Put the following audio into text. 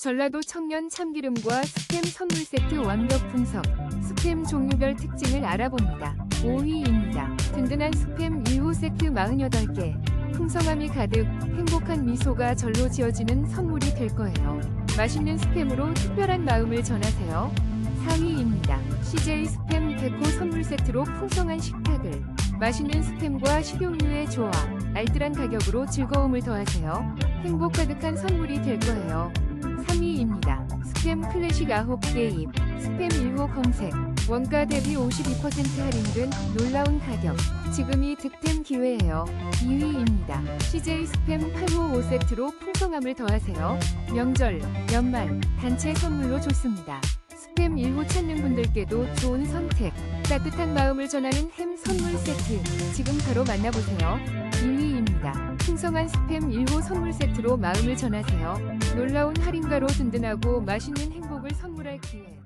전라도 청년 참기름과 스팸 선물 세트 완벽 분석. 스팸 종류별 특징을 알아봅니다. 5위입니다. 든든한 스팸 1호 세트 48개. 풍성함이 가득 행복한 미소가 절로 지어지는 선물이 될 거예요. 맛있는 스팸으로 특별한 마음을 전하세요. 4위입니다. CJ 스팸 데코 선물 세트로 풍성한 식탁을. 맛있는 스팸과 식용유의 조화, 알뜰한 가격으로 즐거움을 더하세요. 행복 가득한 선물이 될 거예요. 3위입니다. 스팸 클래식 9개 입, 스팸 1호 검색, 원가 대비 52% 할인 등 놀라운 가격. 지금이 득템 기회예요. 2위입니다. CJ 스팸 8호 5세트로 풍성함을 더하세요. 명절, 연말, 단체 선물로 좋습니다. 스팸 1호 찾는 분들께도 좋은 선택. 따뜻한 마음을 전하는 햄 선물 세트. 지금 바로 만나보세요. 2위입니다. 풍성한 스팸 1호 선물 세트로 마음을 전하세요. 놀라운 할인가로 든든하고 맛있는 행복을 선물할 기회.